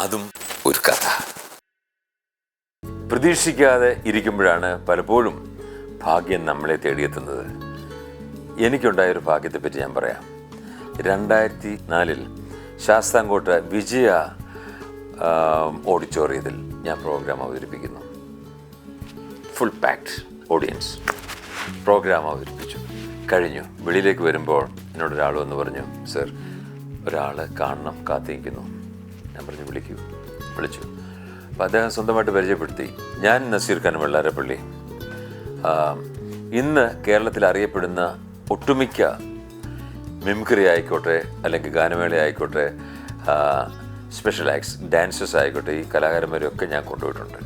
അതും ഒരു കഥ. പ്രതീക്ഷിക്കാതെ ഇരിക്കുമ്പോഴാണ് പലപ്പോഴും ഭാഗ്യം നമ്മളെ തേടിയെത്തുന്നത്. എനിക്കുണ്ടായൊരു ഭാഗ്യത്തെപ്പറ്റി ഞാൻ പറയാം. രണ്ടായിരത്തി നാലിൽ ശാസ്താംകോട്ട വിജയ ഓഡിറ്റോറിയത്തിൽ ഞാൻ പ്രോഗ്രാം അവതരിപ്പിക്കുന്നു. ഫുൾ പാക്ഡ് ഓഡിയൻസ് പ്രോഗ്രാം അവതരിപ്പിച്ചു. കഴിഞ്ഞു. വെളിയിലേക്ക് വരുമ്പോൾ എന്നോട് ഒരാൾ വന്ന് പറഞ്ഞു സർ ഒരാൾ കാണണം കാത്തിരിക്കുന്നു. ഞാൻ പറഞ്ഞു വിളിക്കൂ. വിളിച്ചു. അപ്പോൾ അദ്ദേഹം സ്വന്തമായിട്ട് പരിചയപ്പെടുത്തി. ഞാൻ നസീർ ഖാൻ വെള്ളാരപ്പള്ളി ഇന്ന് കേരളത്തിൽ അറിയപ്പെടുന്ന ഒട്ടുമിക്ക മിമിക്രി ആയിക്കോട്ടെ അല്ലെങ്കിൽ ഗാനമേള ആയിക്കോട്ടെ സ്പെഷ്യൽ ആക്ട്സ് ഡാൻസസ് ആയിക്കോട്ടെ ഈ കലാകാരന്മാരെയൊക്കെ ഞാൻ കൊണ്ടുപോയിട്ടുണ്ട്.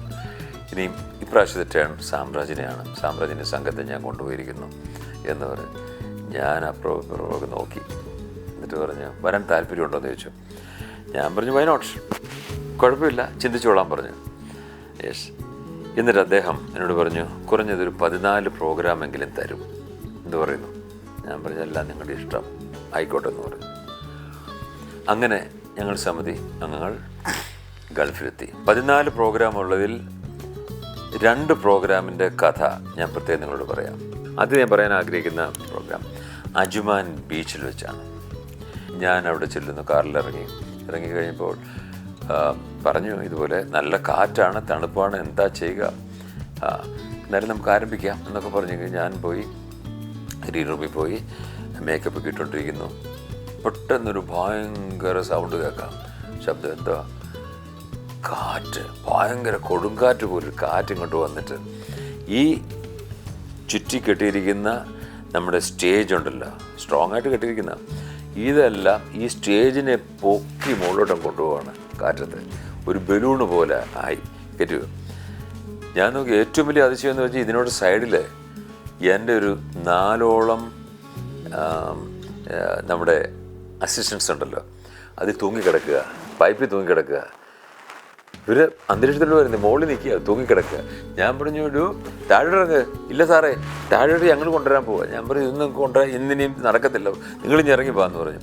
ഇനിയും ഇപ്രാവശ്യത്തെ ടേൺ സാമ്രാജ്യനെയാണ് സാമ്രാജിന്റെ സംഘത്തെ ഞാൻ കൊണ്ടുപോയിരിക്കുന്നു എന്ന് പറഞ്ഞ് ഞാൻ പ്രോ നോക്കി. എന്നിട്ട് പറഞ്ഞു വരാൻ താല്പര്യമുണ്ടോ എന്ന് ചോദിച്ചു. ഞാൻ പറഞ്ഞു വൈനോട്ട് കുഴപ്പമില്ല ചിന്തിച്ചോളാൻ പറഞ്ഞു. യെസ് എന്നിട്ട് അദ്ദേഹം എന്നോട് പറഞ്ഞു കുറഞ്ഞതൊരു പതിനാല് പ്രോഗ്രാമെങ്കിലും തരും. എന്ന് പറയുന്നു. ഞാൻ പറഞ്ഞു എല്ലാം നിങ്ങളുടെ ഇഷ്ടം. ആയിക്കോട്ടെ എന്ന് പറഞ്ഞു. അങ്ങനെ ഞങ്ങൾ സമിതി അംഗങ്ങൾ ഗൾഫിലെത്തി. പതിനാല് പ്രോഗ്രാം ഉള്ളതിൽ രണ്ട് പ്രോഗ്രാമിന്റെ കഥ ഞാൻ പ്രത്യേകം നിങ്ങളോട് പറയാം. അത് ഞാൻ പറയാൻ ആഗ്രഹിക്കുന്ന പ്രോഗ്രാം അജുമാൻ ബീച്ചിൽ വെച്ചാണ്. ഞാൻ അവിടെ ചെല്ലുന്നു കാറിൽ ഇറങ്ങി ഇറങ്ങി കഴിഞ്ഞപ്പോൾ പറഞ്ഞു ഇതുപോലെ നല്ല കാറ്റാണ് തണുപ്പാണ് എന്താ ചെയ്യുക? എന്നാലും നമുക്ക് ആരംഭിക്കാം എന്നൊക്കെ പറഞ്ഞു ഞാൻ പോയി ഗ്രീൻ പോയി മേക്കപ്പ് ഒക്കെ ഇട്ടുകൊണ്ടിരിക്കുന്നു. പെട്ടെന്നൊരു ഭയങ്കര സൗണ്ട് കേൾക്കാം. ശബ്ദം എന്താ? കാറ്റ് ഭയങ്കര കൊടുങ്കാറ്റ് പോലെ കാറ്റ് ഇങ്ങോട്ട് വന്നിട്ട്. ഈ ചുറ്റി കെട്ടിയിരിക്കുന്ന നമ്മുടെ സ്റ്റേജ് ഉണ്ടല്ലോ സ്ട്രോങ് ആയിട്ട് കെട്ടിയിരിക്കുന്ന. ഇതെല്ലാം ഈ സ്റ്റേജിനെ പൊക്കി മുകളിലോട്ടം കൊണ്ടുപോവാണ് കാറ്റത്ത്. ഒരു ബലൂണ് പോലെ ആയി. കെറ്റുക ഞാൻ നോക്കി ഏറ്റവും വലിയ അതിശയം എന്ന് വെച്ചാൽ ഇതിനോട് സൈഡിൽ എന്റെ ഒരു നാലോളം നമ്മുടെ അസിസ്റ്റൻസ് ഉണ്ടല്ലോ. അത് തൂങ്ങിക്കിടക്കുക പൈപ്പിൽ തൂങ്ങിക്കിടക്കുക. ഇവർ അന്തരീക്ഷത്തിലൂടെ വരുന്നത് മുകളിൽ നിൽക്കുക തൂങ്ങിക്കിടക്കുക ഞാൻ പറഞ്ഞു ഒരു താഴെ ഇല്ല സാറേ താഴെ ഞങ്ങൾ കൊണ്ടുവരാൻ പോവാ. ഞാൻ പറഞ്ഞു ഇന്ന് കൊണ്ടുവരാൻ ഇന്നിനിയും നടക്കത്തില്ല. നിങ്ങൾ ഇറങ്ങി പോകാന്ന് പറഞ്ഞു.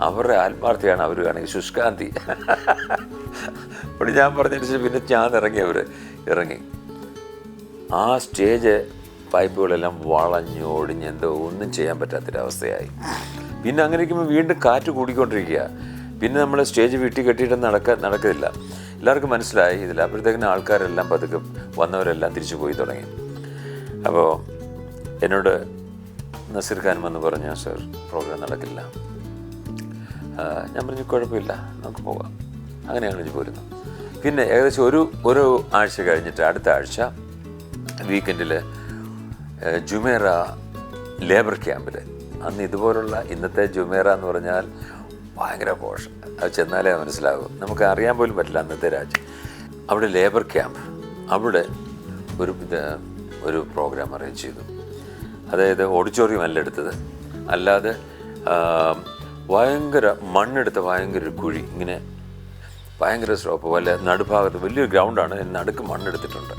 അവരുടെ ആത്മാർത്ഥയാണ് അവർ കാണെങ്കിൽ ശുഷ്കാന്തി. അപ്പോൾ ഞാൻ പറഞ്ഞിട്ട് പിന്നെ ഞാൻ ഇറങ്ങി അവർ ഇറങ്ങി. ആ സ്റ്റേജ് പൈപ്പുകളെല്ലാം വളഞ്ഞു ഒടിഞ്ഞ് എന്തോ ഒന്നും ചെയ്യാൻ പറ്റാത്തൊരവസ്ഥയായി. പിന്നെ അങ്ങനെ ഇരിക്കുമ്പോൾ വീണ്ടും കാറ്റ് കൂടിക്കൊണ്ടിരിക്കുക. പിന്നെ നമ്മൾ സ്റ്റേജ് വീട്ടിൽ കെട്ടിയിട്ട് നടക്ക നടക്കില്ല എല്ലാവർക്കും മനസ്സിലായി. ഇതിൽ അപ്പോഴത്തേക്കിന് ആൾക്കാരെല്ലാം പതുക്കെ വന്നവരെല്ലാം തിരിച്ചു പോയി തുടങ്ങി. അപ്പോൾ എന്നോട് നസീർ ഖാൻ വന്ന് പറഞ്ഞു സർ പ്രോഗ്രാം നടക്കില്ല. ഞാൻ പറഞ്ഞു കുഴപ്പമില്ല നമുക്ക് പോകാം അങ്ങനെ ഞങ്ങൾ പോരുന്നു പിന്നെ ഏകദേശം ഒരു ഒരു ആഴ്ച കഴിഞ്ഞിട്ട് അടുത്ത ആഴ്ച വീക്കെൻഡിൽ ജുമേറ ലേബർ ക്യാമ്പിൽ അന്ന് ഇതുപോലുള്ള ഇന്നത്തെ ജുമേറ എന്ന് പറഞ്ഞാൽ ഭയങ്കര പോഷൻ അത് ചെന്നാലേ മനസ്സിലാകും. നമുക്ക് അറിയാൻ പോലും പറ്റില്ല അന്നത്തെ രാജ്യം. അവിടെ ലേബർ ക്യാമ്പ് അവിടെ ഒരു ഇത് ഒരു പ്രോഗ്രാം അറേഞ്ച് ചെയ്തു. അതായത് ഓഡിറ്റോറിയം അല്ല എടുത്തത്. അല്ലാതെ ഭയങ്കര മണ്ണെടുത്ത ഭയങ്കര ഒരു കുഴി. ഇങ്ങനെ ഭയങ്കര സ്ലോപ്പ് വല്ല നടുഭാഗത്ത് വലിയൊരു ഗ്രൗണ്ടാണ് നടുക്ക് മണ്ണെടുത്തിട്ടുണ്ട്.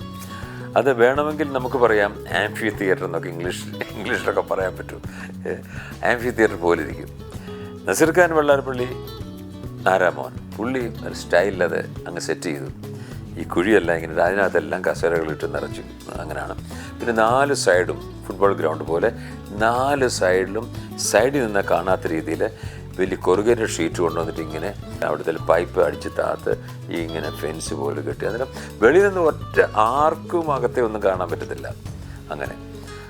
അത് വേണമെങ്കിൽ നമുക്ക് പറയാം ആംഫി തിയേറ്റർ എന്നൊക്കെ ഇംഗ്ലീഷ് ഇംഗ്ലീഷിലൊക്കെ പറയാൻ പറ്റും. ആംഫി തിയേറ്റർ പോലെ ഇരിക്കും. നസീർ ഖാൻ വെള്ളാരപ്പള്ളി പുള്ളി ഒരു സ്റ്റൈലിൽ അത് അങ്ങ് സെറ്റ് ചെയ്തു. ഈ കുഴിയെല്ലാം ഇങ്ങനെ അതിനകത്തെല്ലാം കസേരകളിട്ട് നിറച്ചു അങ്ങനെയാണ് പിന്നെ നാല് സൈഡും ഫുട്ബോൾ ഗ്രൗണ്ട് പോലെ നാല് സൈഡിലും സൈഡിൽ നിന്ന് കാണാത്ത രീതിയിൽ വലിയ കൊറുകേന്റെ ഷീറ്റ് കൊണ്ടുവന്നിട്ട് ഇങ്ങനെ അവിടുത്തെ പൈപ്പ് അടിച്ച് താത്ത് ഈ ഇങ്ങനെ ഫെൻസ് പോലെ കെട്ടി. അന്നേരം വെളിയിൽ നിന്ന് ഒറ്റ ആർക്കും അകത്തെ ഒന്നും കാണാൻ പറ്റത്തില്ല. അങ്ങനെ.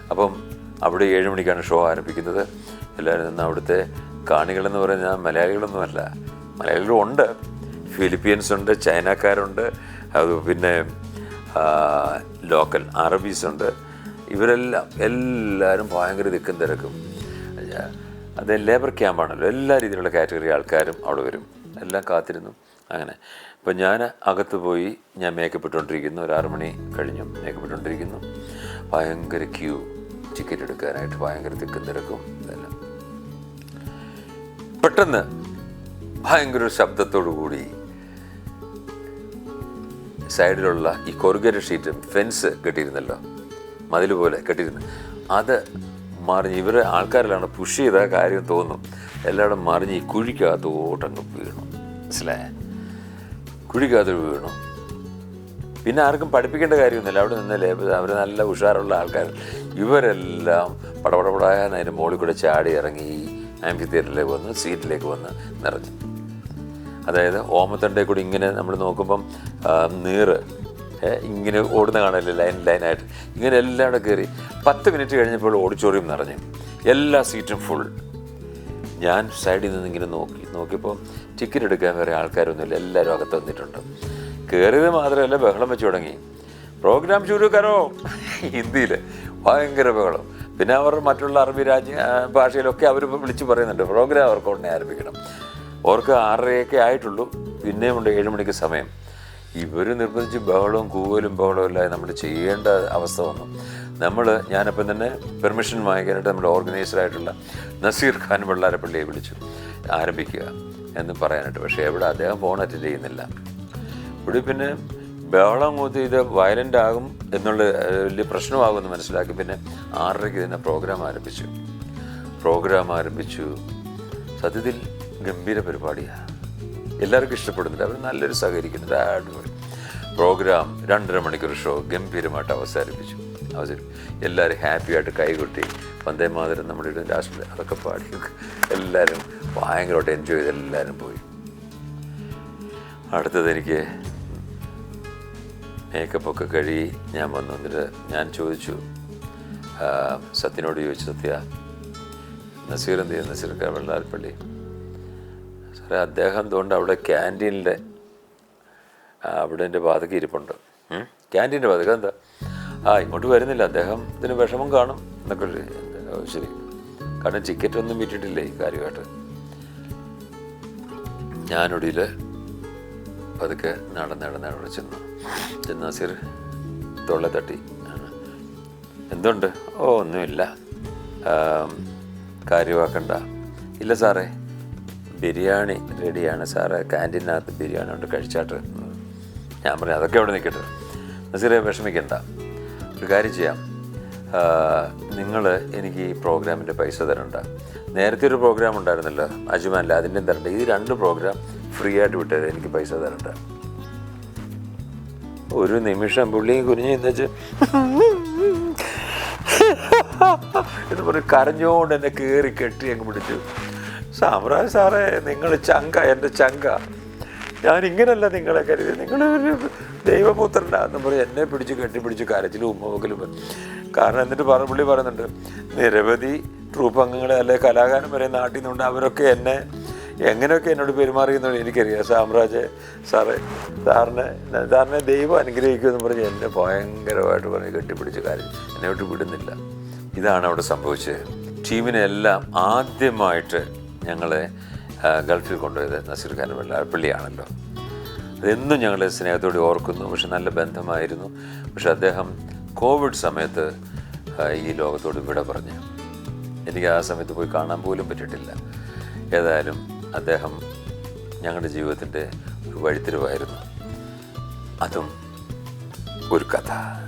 അപ്പം അവിടെ ഏഴ് മണിക്കാണ് ഷോ ആരംഭിക്കുന്നത്. എല്ലാവരും നിന്ന് അവിടുത്തെ കാണികളെന്ന് പറഞ്ഞാൽ മലയാളികളൊന്നുമല്ല. മലയാളികളും ഉണ്ട് ഫിലിപ്പീൻസ് ഉണ്ട് ചൈനക്കാരുണ്ട് അത് പിന്നെ ലോക്കൽ അറബീസ് ഉണ്ട് ഇവരെല്ലാം എല്ലാവരും ഭയങ്കര തിക്കും തിരക്കും. അത് ലേബർ ക്യാമ്പാണല്ലോ എല്ലാ രീതിയിലുള്ള കാറ്റഗറി ആൾക്കാരും അവിടെ വരും. എല്ലാം കാത്തിരുന്നു. അങ്ങനെ. അപ്പം ഞാൻ അകത്ത് പോയി ഞാൻ മേക്കപ്പ് ഇട്ടുകൊണ്ടിരിക്കുന്നു. ഒരു ആറ് മണി കഴിഞ്ഞു മേക്കപ്പ് ഇട്ടുകൊണ്ടിരിക്കുന്നു. ഭയങ്കര ക്യൂ ടിക്കറ്റ് എടുക്കാനായിട്ട് ഭയങ്കര തിക്കും തിരക്കും. പെട്ടെന്ന് ഭയങ്കര ഒരു ശബ്ദത്തോടു കൂടി സൈഡിലുള്ള ഈ കൊറുകര ഷീറ്റും ഫെൻസ് കെട്ടിയിരുന്നല്ലോ. മതിൽ പോലെ കെട്ടിയിരുന്നു. അത് മറിഞ്ഞ് ഇവരെ ആൾക്കാരിലാണ് പുഷ് ചെയ്ത കാര്യം തോന്നും. എല്ലാവരും മറിഞ്ഞ് ഈ കുഴിക്കകത്തോട്ടങ്ങ് വീണു. മനസ്സിലായ? കുഴിക്കകത്ത് വീണു. പിന്നെ ആർക്കും പഠിപ്പിക്കേണ്ട കാര്യമൊന്നുമില്ല. അവിടെ നിന്നല്ലേ അവർ നല്ല ഉഷാറുള്ള ആൾക്കാർ ഇവരെല്ലാം പടപടപടാൻ അതിന്റെ മുകളിൽ കൂടെ ചാടി ഇറങ്ങി. ആംഫി തിയേറ്ററിലേക്ക് വന്ന് സീറ്റിലേക്ക് വന്ന് നിറഞ്ഞു. അതായത് ഓമത്തണ്ടേ കൂടി ഇങ്ങനെ നമ്മൾ നോക്കുമ്പം നീറ് ഇങ്ങനെ ഓടുന്ന കാണല്ലേ ലൈൻ ലൈനായിട്ട്. ഇങ്ങനെ എല്ലാം കൂടെ കയറി. പത്ത് മിനിറ്റ് കഴിഞ്ഞപ്പോൾ ഓഡിറ്റോറിയം നിറഞ്ഞു. എല്ലാ സീറ്റും ഫുൾ ഞാൻ സൈഡിൽ നിന്ന് ഇങ്ങനെ നോക്കി. നോക്കിയപ്പോൾ ടിക്കറ്റ് എടുക്കാൻ വേറെ ആൾക്കാരൊന്നുമില്ല. എല്ലാവരും അകത്ത് വന്നിട്ടുണ്ട്. കയറിയത് മാത്രമല്ല ബഹളം വെച്ച് തുടങ്ങി. പ്രോഗ്രാം ശുരു കരോ ഹിന്ദിയിൽ ഭയങ്കര ബഹളം. പിന്നെ അവർ മറ്റുള്ള അറബി രാജ്യ ഭാഷയിലൊക്കെ അവർ വിളിച്ച് പറയുന്നുണ്ട്. പ്രോഗ്രാം അവർക്ക് ഉടനെ ആരംഭിക്കണം. അവർക്ക് ആറരയൊക്കെ ആയിട്ടുള്ളൂ. പിന്നെയും ഉണ്ട് ഏഴ് മണിക്ക് സമയം. ഇവർ നിർബന്ധിച്ച് ബഹളവും കൂവലും ബഹളവും എല്ലാം നമ്മൾ ചെയ്യേണ്ട അവസ്ഥ വന്നു. നമ്മൾ ഞാനപ്പം തന്നെ പെർമിഷൻ വാങ്ങിക്കാനായിട്ട് നമ്മുടെ ഓർഗനൈസറായിട്ടുള്ള നസീർ ഖാൻ വെള്ളാരപ്പള്ളിയെ വിളിച്ചു. ആരംഭിക്കുക എന്ന് പറയാനായിട്ട്. പക്ഷേ എവിടെ അദ്ദേഹം ഫോൺ അറ്റൻഡ് ചെയ്യുന്നില്ല. ഇവിടെ പിന്നെ ബഹളം കൂത്തി ഇത് വയലന്റ് ആകും എന്നുള്ള വലിയ പ്രശ്നമാകുമെന്ന് മനസ്സിലാക്കി. പിന്നെ ആറരയ്ക്ക് തന്നെ പ്രോഗ്രാം ആരംഭിച്ചു. പ്രോഗ്രാം ആരംഭിച്ചു. സത്യത്തിൽ ഗംഭീര പരിപാടിയാണ് എല്ലാവർക്കും ഇഷ്ടപ്പെടുന്നുണ്ട്. അവർ നല്ലൊരു സഹകരിക്കുന്നുണ്ട്. അടിപൊളി. പ്രോഗ്രാം രണ്ടര മണിക്കൂർ ഷോ ഗംഭീരമായിട്ട് അവസാനിപ്പിച്ചു. അവസരം എല്ലാവരും ഹാപ്പിയായിട്ട് കൈകൊട്ടി വന്ദേ മാതരം നമ്മുടെ രാഷ്ട്രീയ അതൊക്കെ പാടി. എല്ലാവരും ഭയങ്കരമായിട്ട് എൻജോയ് ചെയ്ത് എല്ലാവരും പോയി. അടുത്തത് എനിക്ക് മേക്കപ്പ് ഒക്കെ കഴുകി ഞാൻ വന്നു. എന്നിട്ട് ഞാൻ ചോദിച്ചു സത്യനോട് ചോദിച്ചു സത്യ നസീർ എന്ത് ചെയ്യുന്നു നസീർ വെള്ളാരപ്പള്ളി സാറേ അദ്ദേഹം എന്തുകൊണ്ട് അവിടെ ക്യാന്റീനിലെ അവിടെ എന്റെ ബാധക്ക് ഇരിപ്പുണ്ട്? ക്യാന്റീന്റെ ബാധക എന്താ? ആ ഇങ്ങോട്ട് വരുന്നില്ല. അദ്ദേഹം ഇതിന് വിഷമം കാണും എന്നൊക്കെ ശരി. കാരണം ടിക്കറ്റ് ഒന്നും വിറ്റിട്ടില്ലേ ഈ കാര്യമായിട്ട്? ഞാനൊടിയിൽ പതുക്കെ നടന്ന് നടന്ന് അവിടെ ചെന്ന്. നസീർ തൊള്ള തട്ടി. എന്തുണ്ട്? ഓ ഒന്നുമില്ല. കാര്യമാക്കണ്ട. ഇല്ല സാറേ ബിരിയാണി റെഡിയാണ് സാറേ. ക്യാന്റീനകത്ത് ബിരിയാണി ഉണ്ട് കഴിച്ചാട്ട്. ഞാൻ പറഞ്ഞു അതൊക്കെ അവിടെ നിൽക്കട്ടെ. നസീറെ വിഷമിക്കണ്ട. ഒരു കാര്യം ചെയ്യാം. നിങ്ങൾ എനിക്ക് ഈ പ്രോഗ്രാമിന്റെ പൈസ തരണ്ട. നേരത്തെ ഒരു പ്രോഗ്രാം ഉണ്ടായിരുന്നല്ലോ അജുമാനിൽ അതിന്റെയും തരണ്ട. ഈ രണ്ട് പ്രോഗ്രാം ഫ്രീ ആയിട്ട് വിട്ടേരെ എനിക്ക് പൈസ തരണ്ട. ഒരു നിമിഷം പുള്ളിയും കുഞ്ഞു എന്ന് എന്ന് പറഞ്ഞ് കരഞ്ഞോണ്ട് എന്നെ കയറി കെട്ടി അങ്ങ് പിടിച്ചു. സാമ്രാജ് സാറേ നിങ്ങൾ ചങ്ക എന്റെ ചങ്ക. ഞാൻ ഇങ്ങനല്ല നിങ്ങളെ കരുതി ഒരു ദൈവപുത്രനാന്ന് പറഞ്ഞ് എന്നെ പിടിച്ച് കെട്ടിപ്പിടിച്ച് കരച്ചിലും ഉമ്മവക്കലും കാരണം എന്നിട്ട് പറ പുള്ളി പറയുന്നുണ്ട് നിരവധി ട്രൂപ്പ് അംഗങ്ങളെ അല്ലെ കലാകാരന്മാരെ നാട്ടിൽ നിന്നുണ്ട്. അവരൊക്കെ എന്നെ എങ്ങനെയൊക്കെ എന്നോട് പെരുമാറിയെന്ന് എനിക്കറിയാം. സാമ്രാജ് സാറേ സാറിനെ സാറിനെ ദൈവം അനുഗ്രഹിക്കുമെന്ന് പറഞ്ഞ് എന്നെ ഭയങ്കരമായിട്ട് പറഞ്ഞ് കെട്ടിപ്പിടിച്ച കാര്യം. എന്നെ വിട്ട് വിടുന്നില്ല. ഇതാണ് അവിടെ സംഭവിച്ചത്. ടീമിനെല്ലാം ആദ്യമായിട്ട് ഞങ്ങളെ ഗൾഫിൽ കൊണ്ടുപോയത് നസീർ ഖാൻ വെള്ളാപ്പള്ളിയാണല്ലോ അതെന്നും ഞങ്ങൾ സ്നേഹത്തോടെ ഓർക്കുന്നു. പക്ഷെ നല്ല ബന്ധമായിരുന്നു. പക്ഷെ അദ്ദേഹം കോവിഡ് സമയത്ത് ഈ ലോകത്തോട് വിട പറഞ്ഞു. എനിക്ക് ആ സമയത്ത് പോയി കാണാൻ പോലും പറ്റിയിട്ടില്ല. ഏതായാലും അദ്ദേഹം ഞങ്ങളുടെ ജീവിതത്തിന്റെ ഒരു വഴിത്തിരിവായിരുന്നു. അതും ഒരു കഥ.